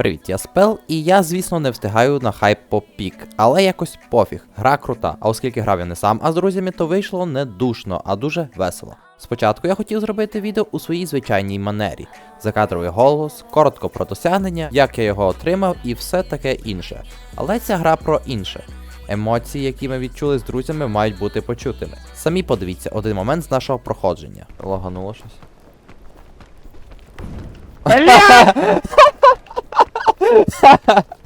Привіт, я Спел, і я, звісно, не встигаю на хайп по пік, але якось пофіг, гра крута. А оскільки грав я не сам, а з друзями, то вийшло не душно, а дуже весело. Спочатку я хотів зробити відео у своїй звичайній манері: закадровий голос, коротко про досягнення, як я його отримав і все таке інше. Але ця гра про інше. Емоції, які ми відчули з друзями, мають бути почутими. Самі подивіться один момент з нашого проходження. Лагануло щось.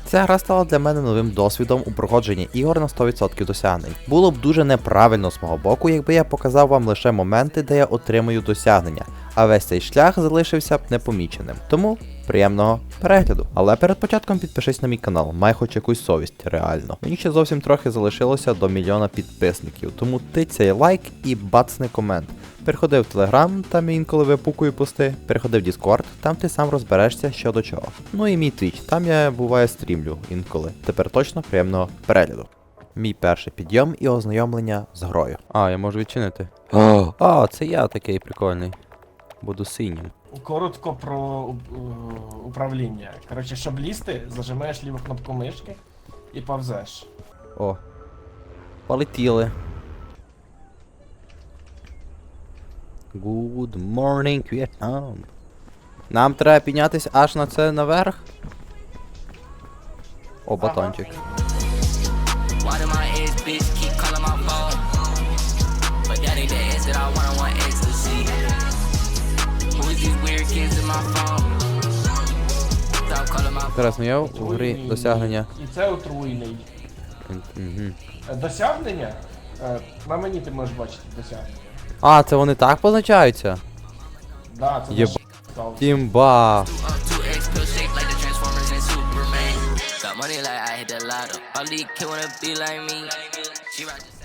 Ця гра стала для мене новим досвідом у проходженні ігор на 100% досягнень. Було б дуже неправильно з мого боку, якби я показав вам лише моменти, де я отримую досягнення, а весь цей шлях залишився б непоміченим. Тому приємного перегляду. Але перед початком підпишись на мій канал, май хоч якусь совість, реально. Мені ще зовсім трохи залишилося до мільйона підписників, тому тицяй лайк і бацни комент. Переходи в Телеграм, там я інколи випукую пости. Переходи в Діскорд, там ти сам розберешся що до чого. Ну і мій твіч, там я буває стрімлю інколи. Тепер точно приємного перегляду. Мій перший підйом і ознайомлення з грою. А, я можу відчинити. А, це я такий прикольний. Буду синім. Коротко про е, управління. Коротше, щоб лізти, зажимаєш ліву кнопку мишки і повзеш. О. Полетіли. Good morning, Vietnam. Нам треба піднятися аж на це наверх. О, батончик. Why Інтересно, є у грі досягнення. І це отруйний. Е, Досягнення? Е, На мені ти можеш бачити досягнення. А, це вони так позначаються? Да, це Єба- наш став. Тімба. up two X pill shaped like the Transformers and Superman. Got money like I hit the lotto. All these kids wanna be like me. She ride just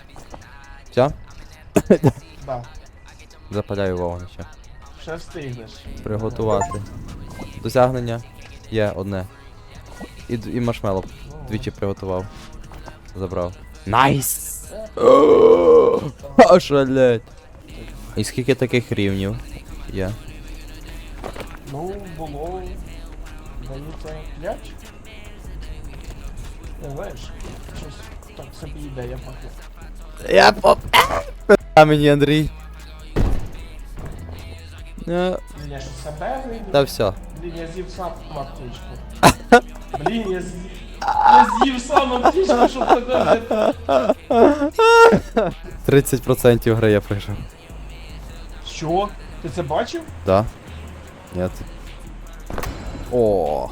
Все? Да. Запаляю вогнище. Ще встигнеш. Приготувати. Досягнення є одне. І, і маршмеллоу двічі приготував. Забрав. Найс! Ошалеть! І скільки таких рівнів є? Ну, було. Здається, 5. Не знаєш, щось так собі ідея поки. Я поп... А мені Андрій. Е, Блін, я що себе вийду? Та все. Блін, я з'їв сам аптечку. Блін, я з'їв. Я з'їв сам аптечку, щоб тебе. 30% гри я пройшов. Що? Ти це бачив? Да? Нет. О,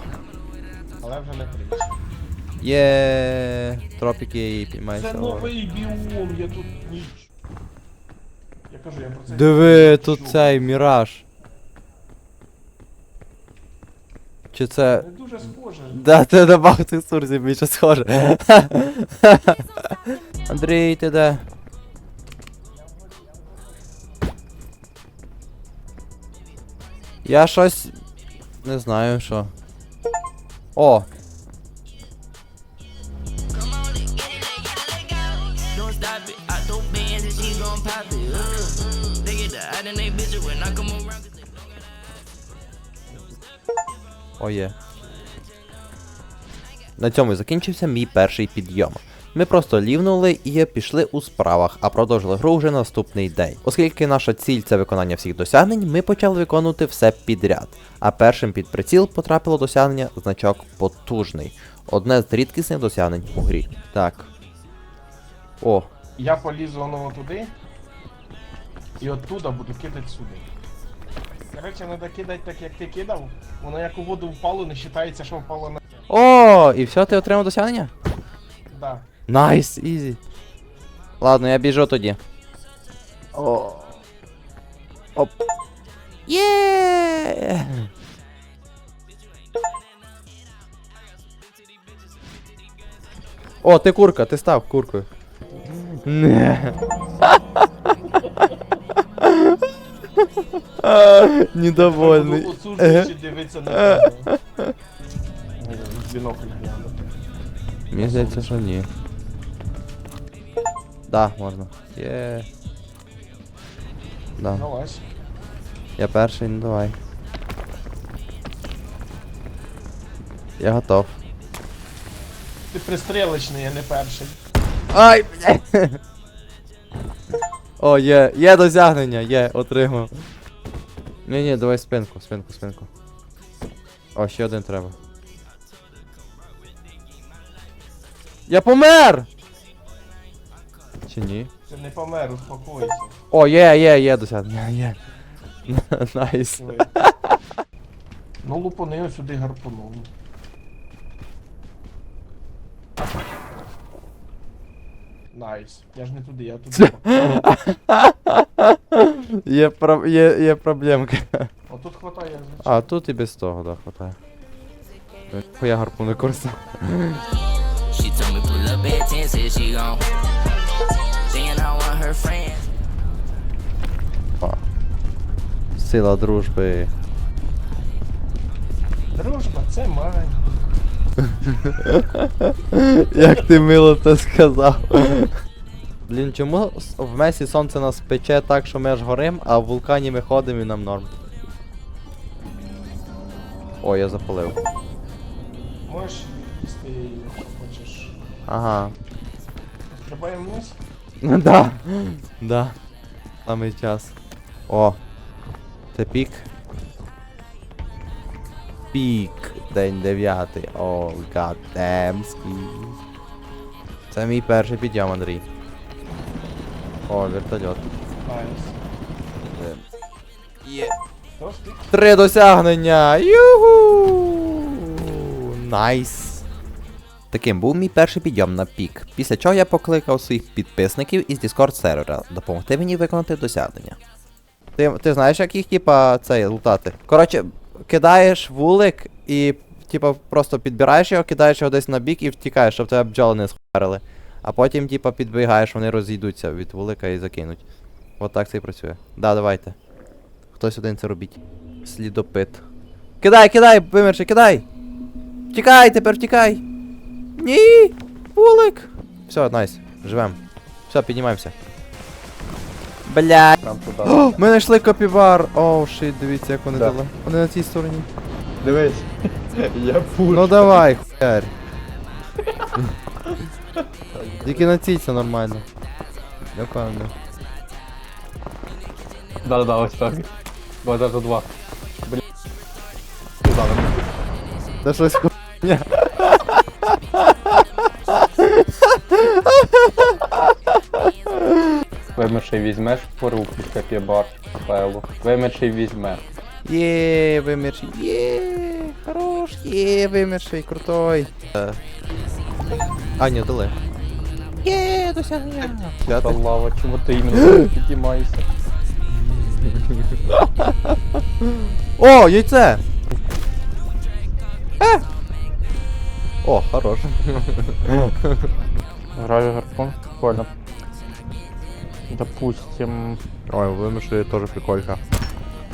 Але вже не прийшов. є тропіки і Це новий біом, я тут ніч. Кажу, я про це. Диви, тут цей міраж. Чи це. Не дуже схоже. Да, це на багато текстурзі більше схоже. Андрій, ти де? Я щось. Не знаю що. О! Don't stop it. I throw bands and she gon' pop it. Uh, they get the eye and they bitch it when I come around. 'cause they don't got О, є. На цьому і закінчився мій перший підйом. Ми просто лівнули і пішли у справах, а продовжили гру вже наступний день. Оскільки наша ціль це виконання всіх досягнень, ми почали виконувати все підряд. А першим під приціл потрапило досягнення значок потужний. Одне з рідкісних досягнень у грі. Так. О, Я полізу воно туди. І оттуда буду кидати сюди. Коротше, треба кидати так, як ти кидав. Воно як у воду впало, не вважається, що впало на. О, і все, ти отримав досягнення? Да. Найс, ізі. Ладно, я біжу тоді. О. Оп. Є! О, ти курка, ти став куркою. Не. Недовольний. Осуджуючи на. Бінокль глянути. Мені здається, що ні. Да, можна. Є. Да. Ну. Я перший, ну давай. Я готов. Ти пристрілочний, а не перший. Ай, бля. О, є, є досягнення, є, отримав. Ні, ні, давай спинку, спинку, спинку. О, ще один треба. Я помер! Чи ні? Ти не помер, успокойся. О, є, є, є досягнення, є. Найс. Ну, лупани сюди гарпуном. Найс. Я ж не туди, я туди. Є, про... є, є проблемки. Отут хватає, звичайно. А, тут і без того, да, хватає. Бо я гарпу не користав. She told me pull up at 10, said she gon' Then I want her friends. Сила дружби. Дружба, це май. Як ти мило це сказав. Блін, чому в Месі сонце нас пече так, що ми аж горим, а в вулкані ми ходимо і нам норм. О, я запалив. Можеш їсти, якщо хочеш. Ага. Вниз? Ну да. Да. Самий час. О. Це пік. Пік. День дев'ятий. О, гадемський. Це мій перший підйом, Андрій. О, вертольот. Є. Три досягнення! Юху! Найс! Таким був мій перший підйом на пік, після чого я покликав своїх підписників із Discord сервера допомогти мені виконати досягнення. Ти, ти знаєш, як їх, типа, цей, лутати? Коротше, кидаєш вулик і, типа, просто підбираєш його, кидаєш його десь на бік і втікаєш, щоб тебе бджоли не схарили. А потім, типа, підбігаєш, вони розійдуться від вулика і закинуть. От так це і працює. Да, давайте. Хтось один це робіть. Слідопит. Кидай, кидай, вимерши, кидай! Тікай, тепер тікай! Ні! Вулик! Все, найс, живем. Все, піднімаємося. Блядь. Нам туди. О, ми знайшли копібар! Оу, шит, дивіться, як вони Да. дали. Вони на цій стороні. Дивись. Я пуш. Ну давай, хуярь. Тільки на цій нормально. Я впевнений. Да-да-да, ось так. Два за два. Блін. Ну. Це щось хуйня. Вимерший візьмеш по руку капібар, певу. Вимерший візьме. Є, вимерший, є, є, вимерший, крутой. А, ні, дали. Є, досягнення. П'ятий. лава, чому ти іменно підіймаєшся? О, яйце! Е! О, хорош. Граю гарпун, прикольно. Допустим. Ой, вимерший теж приколька.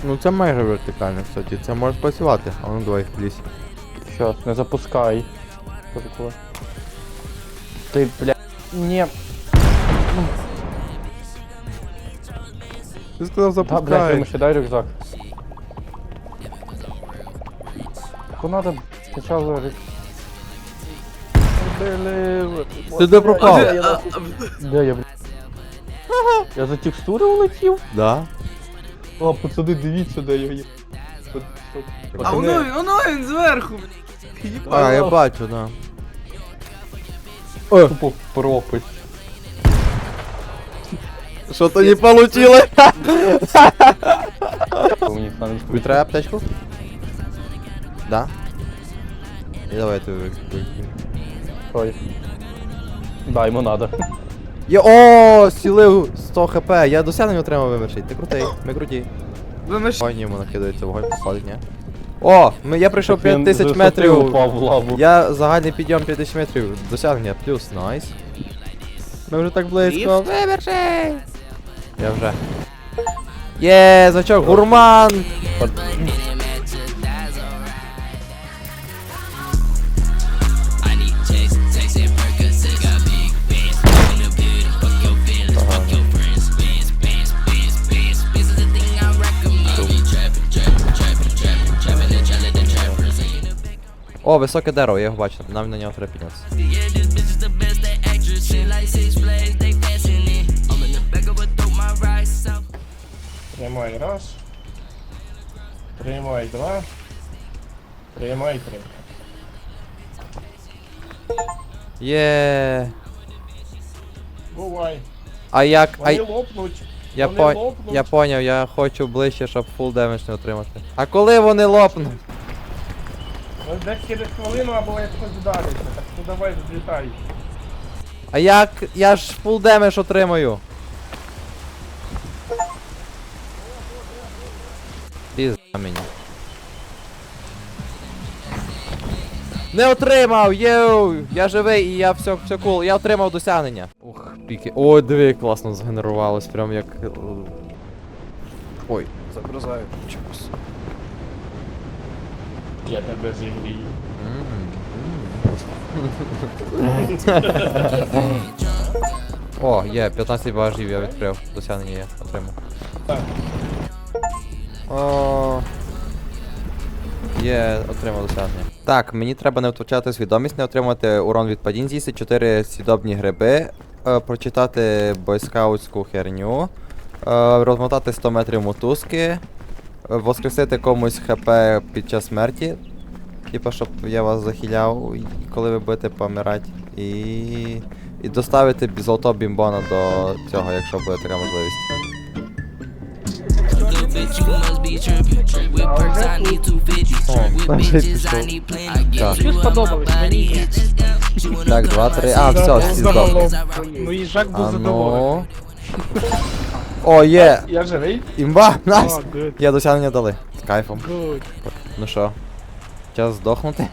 Ну це майже вертикально, кстати, це може працювати. А ну давай, лізь. Щас, не запускай. Що таке? Ти, бля. Не. Ти сказав Да, блядь, запускай. ще дай рюкзак. То надо рюкзак. Ти де пропав? Де я, блядь? Я за текстури улетів? Да. О, пацани, дивіться, де я є. А воно, воно він зверху. А, я бачу, да. Тупо пропасть. Що-то не получилось. Треба аптечку? Да. І давай викликай. Ой. Да, йому надо. Є, о, сілив 100 хп, я досягнення отримав вимерший. Ти крутий, ми круті. Вимиш... Ой, ні, йому накидається вогонь, походить, ні? О, ми, я прийшов Він 5000 метрів. упав в лаву. Я загальний підйом 5000 метрів. Досягнення плюс, найс. Ми вже так близько. Вимерший! Я вже. Є, значок, гурман! О, високе дерево, я його бачу, нам на нього треба піднятися. Тримай раз. Тримай два. Тримай три. Є. Бувай. А як. Вони й- лопнуть. я, вони по... лопнуть. я поняв, я хочу ближче, щоб фул демедж не отримати. А коли вони лопнуть? Ну, десь через хвилину або як хтось вдариться. Так ну давай злітай. А як я ж фул демедж отримаю? Пізда мені. Не отримав! Єу! Я живий і я все, все кул, я отримав досягнення. Ух, піки. Ой, диви, як класно згенерувалось, прям як. е, Ой, загрузаю. Я тебе зігрію. О, є, 15 багажів я відкрив. Досягнення я отримав. Так. О. Є, отримав досягнення. Так, мені треба не втрачати свідомість, не отримати урон від падінь, з'їсти 4 сідобні гриби, е, прочитати бойскаутську херню, е, розмотати 100 метрів мотузки, воскресити комусь ХП під час смерті. Типа, щоб я вас захиляв, коли ви будете помирати. І. І доставити золотого бімбона до цього, якщо буде така можливість. Little bitch, you must be tripping. With perks, I need 250. With там вже bitches, I пішов. need plenty. I Так. два, три. А, все, здохли. Ну їжак був задоволений. Ну. О, є! Я живий? Імба! Найс! О, good, Я досягнення дали. З кайфом. good. Ну що? Час здохнути?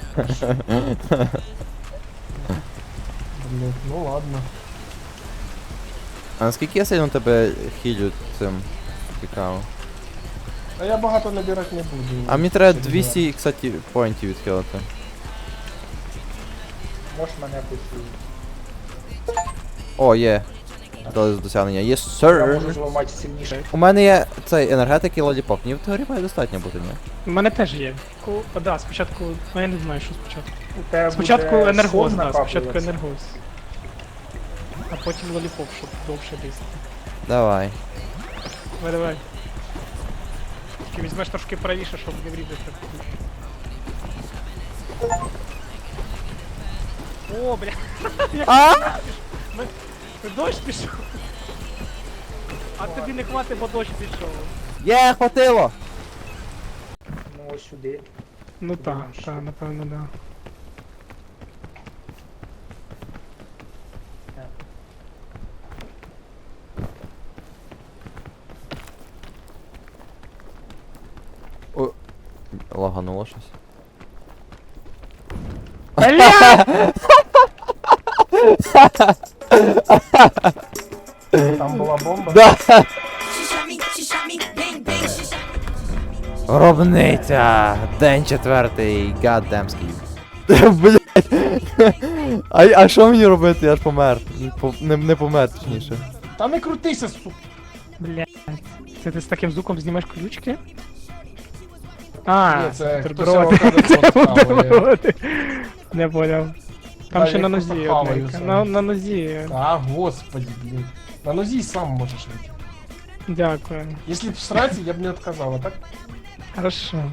Блін, ну ладно. А наскільки я сильно тебе хілю цим? Цікаво. А я багато набирати не буду. А мені треба 200, кстати, поінтів відхилити. Можеш мене пустити. О, є. Дали досягнення. Є Я sir. можу зламати сильніше. У мене є цей енергетик і лодіпоп. Мені в теорії має достатньо бути, ні? У мене теж є. Ку- а, да, спочатку. Ну я не знаю, що спочатку. У тебе Спочатку буде енергоз, сон да, спочатку енергоз. А потім лоліпоп, щоб довше лізти. Давай. Давай, давай. Тільки візьмеш трошки правіше, щоб не врізати. О, бля. А? Ми- Дощ пішов. А тобі не хватить, бо дощ пішов. Є, хватило! Ну ось сюди. Ну так, так, напевно, да. Лагануло щось. Там me. Гробниця! День четвертий, гаддемський. Блять. А, а що мені робити? Я ж помер. Не, по- не, не помер, точніше. Та не крутися, сука. Блядь. Це ти з таким звуком знімаєш ключки? А, Ні, це хтось хаває. бутерброди. Не поняв. Там Та ще я на просто нозі хаваю одненька. сам. На, на нозі. А, господи, блін. На нозі й сам можеш вийти. Дякую. Якщо б в сраці, я б не відказав, а так? Хорошо.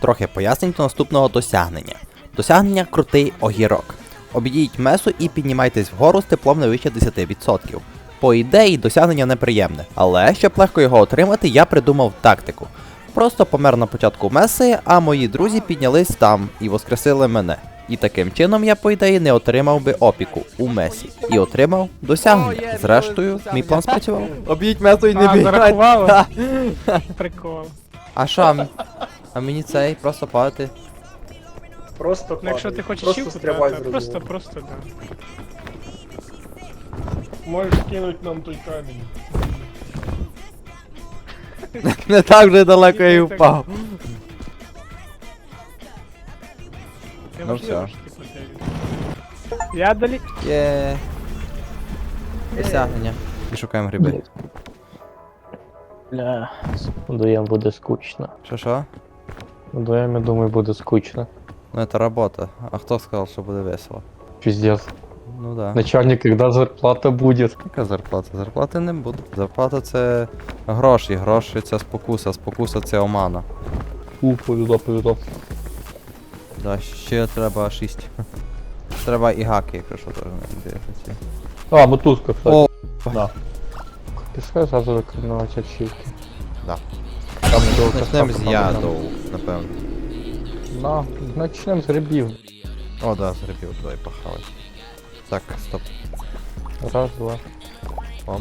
Трохи пояснень до наступного досягнення. Досягнення крутий огірок. Обійдіть месу і піднімайтесь вгору з теплом не вище 10%. По ідеї, досягнення неприємне, але щоб легко його отримати, я придумав тактику. Просто помер на початку меси, а мої друзі піднялись там і воскресили мене. І таким чином я, по ідеї, не отримав би опіку у месі. І отримав досягнення. Зрештою, мій план спрацював. Об'їдь месу і А, зарахували? Прикол. А що, а мені цей просто падати? Просто Ну якщо ти падай. хочеш Просто щілку, стрибай то просто, просто, да. Можеш кинути нам той камінь. Не так вже далеко я і Ні, впав. Це Ну все. що ти потрібен. Я далі. Є. Досягнення. І шукаємо гриби. Бля, вдвоєм буде скучно. Що що? Вдвоєм, я думаю, буде скучно. Ну это работа. А хто сказав, що буде весело? Пиздец. Ну да. Начальник, когда зарплата будет? Яка зарплата? Зарплати не буде. Зарплата це гроші, гроші це спокуса, спокуса це омана. У, повезло, повезло. Да, ще треба 6. Треба і гаки, якщо що теж не дивитися. А, мотузка, кстати. О, Да. Пішли зразу виконувати ачівки. Да. Там до Начнемо з яду, напевно. На, начнем з грибів. О, да, зробив, давай похавай. Так, стоп. Раз, два. О.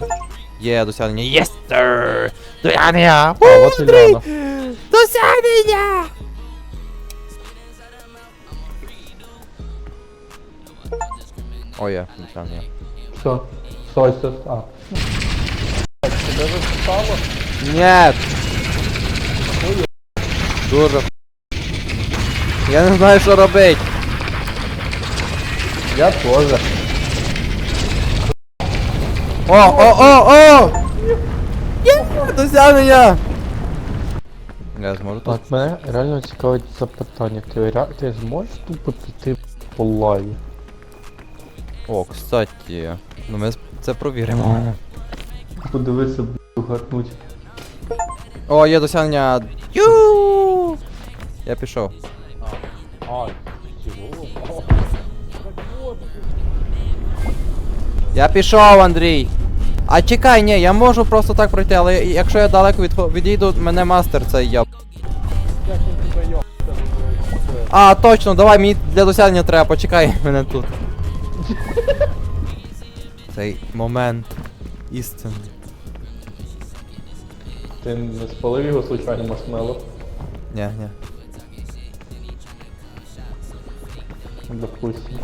Є досягнення. Єс, сер! Досягнення! А, Ільяна. Досягнення! О, є, досягнення. Все. Сойся. А. Тебе вже встало? Нет! Дуже. Я не знаю, що робить. Я теж. О, о, о, о! Є! Досягнення! Я зможу тут? Так, мене реально цікавить запитання. Ти, ре... ти зможеш тупо піти по лаві? О, кстати. Ну ми це провіримо. Подивися, б***ь, гарнуть. О, є досягнення. Ю! Я пішов. Я пішов, Андрій. А чекай, ні, я можу просто так пройти, але якщо я далеко відхо- відійду, мене мастер цей я. А, точно, давай, мені для досягнення треба, почекай мене тут. Цей момент істини. Ти не спалив його случайно маршмело? Ні, ні. Допустим.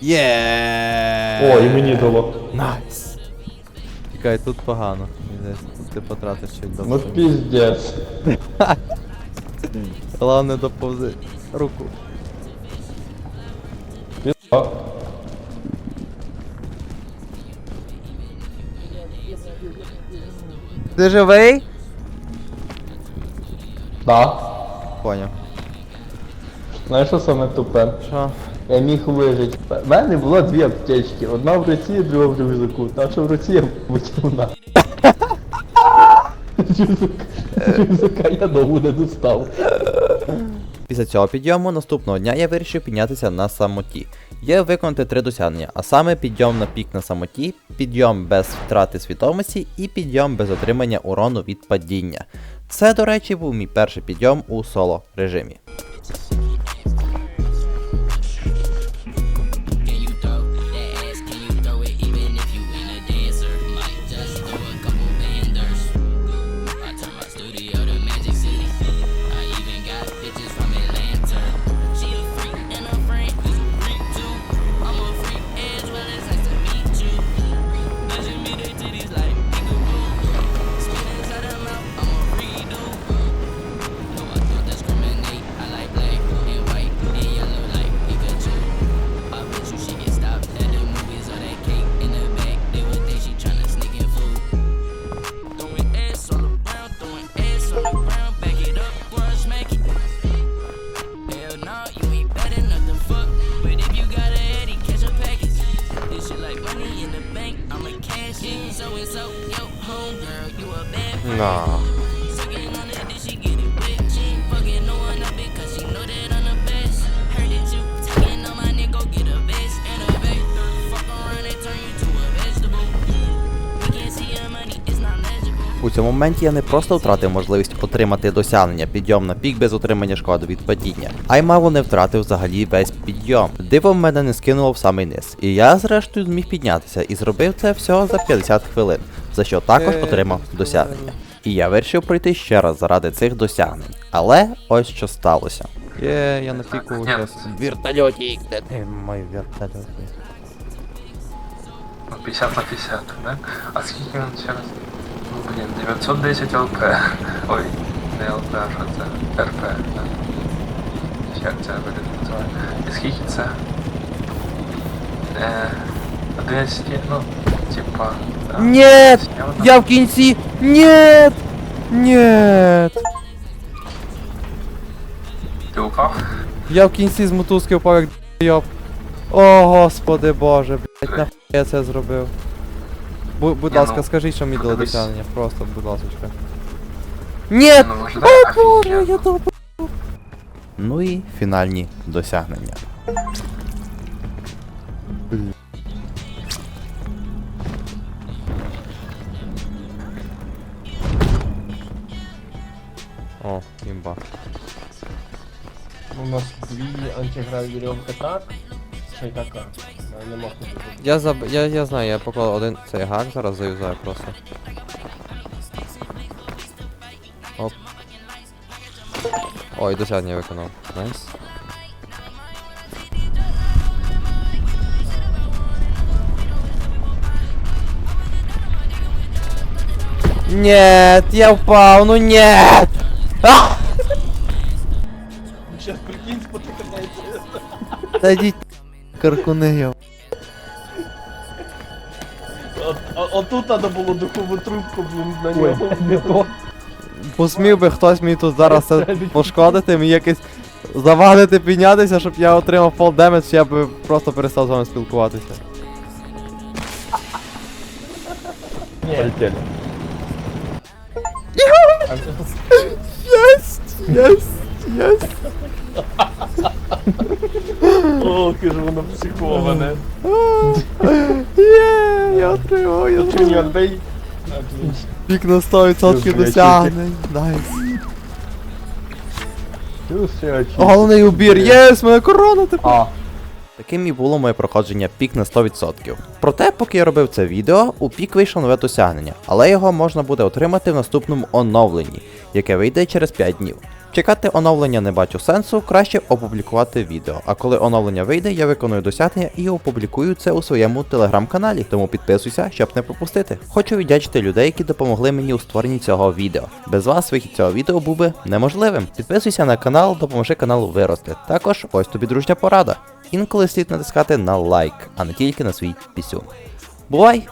Є. О, і мені дало. Найс. Чекай, тут погано. Мені здається, Тут ти потратиш чуть Ну довше. піздець. Головне доповзи руку. А, Ти живий? Да. Поняв. Знаєш, що саме тупе? Що? Я міг вижити. В мене було дві аптечки. Одна в руці, друга в рюкзаку. Та що в руці я витягнув на. Рюкзак- Рюкзака я довго не достав. Після цього підйому наступного дня я вирішив піднятися на самоті. Є виконати три досягнення, а саме підйом на пік на самоті, підйом без втрати свідомості і підйом без отримання урону від падіння. Це, до речі, був мій перший підйом у соло режимі. Моменті я не просто втратив можливість отримати досягнення підйом на пік без отримання шкоди від падіння, а й мало не втратив взагалі весь підйом. Дивом мене не скинуло в самий низ. І я зрештою зміг піднятися і зробив це всього за 50 хвилин, за що також отримав досягнення. І я вирішив пройти ще раз заради цих досягнень. Але ось що сталося. Є, я на піку зараз. Вертольотик, де ти мій вертольотик? Ну, 50 на 50, да? А скільки він ще раз? Блін, 910 ЛП. Ой, не ЛП, а що це? РП, да. Як це вигляд називає? І скільки це? Е, 11, ну, типа... да. Нет! Я в кінці! Нет! Нет! Ти впав. Я в кінці з мотузки впав як йоп. О, господи боже, блять, нахуй я це зробив. Бу- будь Ні, ласка, ну, скажіть, що мені дали подивись. досягнення. Просто, будь ласочка. Ні! Ну, виглядає О боже, офігенно. я добре. Ну і фінальні досягнення. Блін. О, імба. У нас дві антиграві вірьовки так, ще й така. Я не. Я заб... я, я знаю, я поклав один цей гак, зараз заюзаю просто. Оп. Ой, досягнення виконав. Найс. Нет, я впав, ну нет! А! Щас прикинь, спотикається. Та йдіть каркуни, Отут треба було духову трубку, блін, на Ой, нього. не то. Посмів би хтось мені тут зараз це пошкодити, мені якось завадити піднятися, щоб я отримав фол демедж, я би просто перестав з вами спілкуватися. Ні, Полетели. Єсть! Єсть! Єсть! о, кажу, воно психоване. Є, я отримав, я отримав. Отлично. Пік на 100% Плюс, блядь, досягнень. Найс. Плюс ще очі. Головний убір, єс, моя корона тепер. А, Таким і було моє проходження пік на 100%. Проте, поки я робив це відео, у пік вийшло нове досягнення, але його можна буде отримати в наступному оновленні, яке вийде через 5 днів. Чекати оновлення не бачу сенсу, краще опублікувати відео. А коли оновлення вийде, я виконую досягнення і опублікую це у своєму телеграм-каналі, тому підписуйся, щоб не пропустити. Хочу віддячити людей, які допомогли мені у створенні цього відео. Без вас вихід цього відео був би неможливим. Підписуйся на канал, допоможи каналу вирости. Також ось тобі дружня порада. Інколи слід натискати на лайк, а не тільки на свій пісюн. Бувай!